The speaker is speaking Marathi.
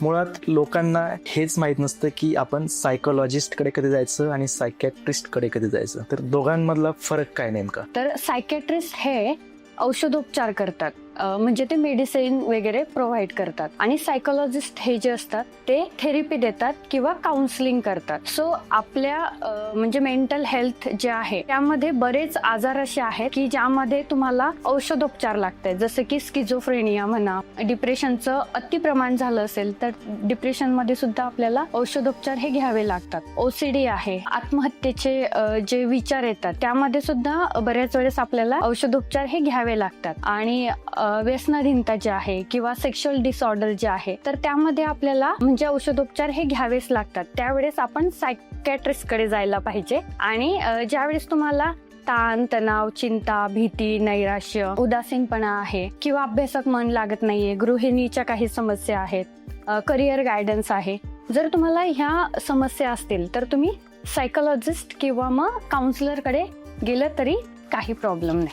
मुळात लोकांना हेच माहीत नसतं की आपण सायकोलॉजिस्टकडे कधी जायचं आणि सायकॅट्रिस्टकडे कधी जायचं. तर दोघांमधला फरक काय नेमका? तर सायकॅट्रिस्ट हे औषधोपचार करतात. म्हणजे ते मेडिसिन वगैरे प्रोव्हाइड करतात. आणि सायकोलॉजिस्ट हे जे असतात ते थेरपी देतात किंवा काउन्सिलिंग करतात. सो आपल्या म्हणजे मेंटल हेल्थ जे आहे त्यामध्ये बरेच आजार असे आहेत की ज्यामध्ये तुम्हाला औषधोपचार लागतात. जसं की स्किझोफ्रेनिया म्हणा डिप्रेशनचं अतिप्रमाण झालं असेल तर डिप्रेशनमध्ये सुद्धा आपल्याला औषधोपचार हे घ्यावे लागतात. ओसीडी आहे. आत्महत्येचे जे विचार येतात त्यामध्ये सुद्धा बऱ्याच वेळेस आपल्याला औषधोपचार हे घ्यावे लागतात. आणि व्यसनाधीनता जे आहे किंवा सेक्शुअल डिसऑर्डर जे आहे तर त्यामध्ये आपल्याला म्हणजे औषधोपचार हे घ्यावेच लागतात. त्यावेळेस आपण सायकॅट्रिस्टकडे जायला पाहिजे आणि ज्यावेळेस तुम्हाला ताण तणाव चिंता भीती नैराश्य उदासीनपणा आहे किंवा अभ्यासात मन लागत नाहीये गृहिणीच्या काही समस्या आहेत करिअर गायडन्स आहे जर तुम्हाला ह्या समस्या असतील तर तुम्ही सायकोलॉजिस्ट किंवा मग काउन्सिलरकडे गेलं तरी काही प्रॉब्लेम नाही.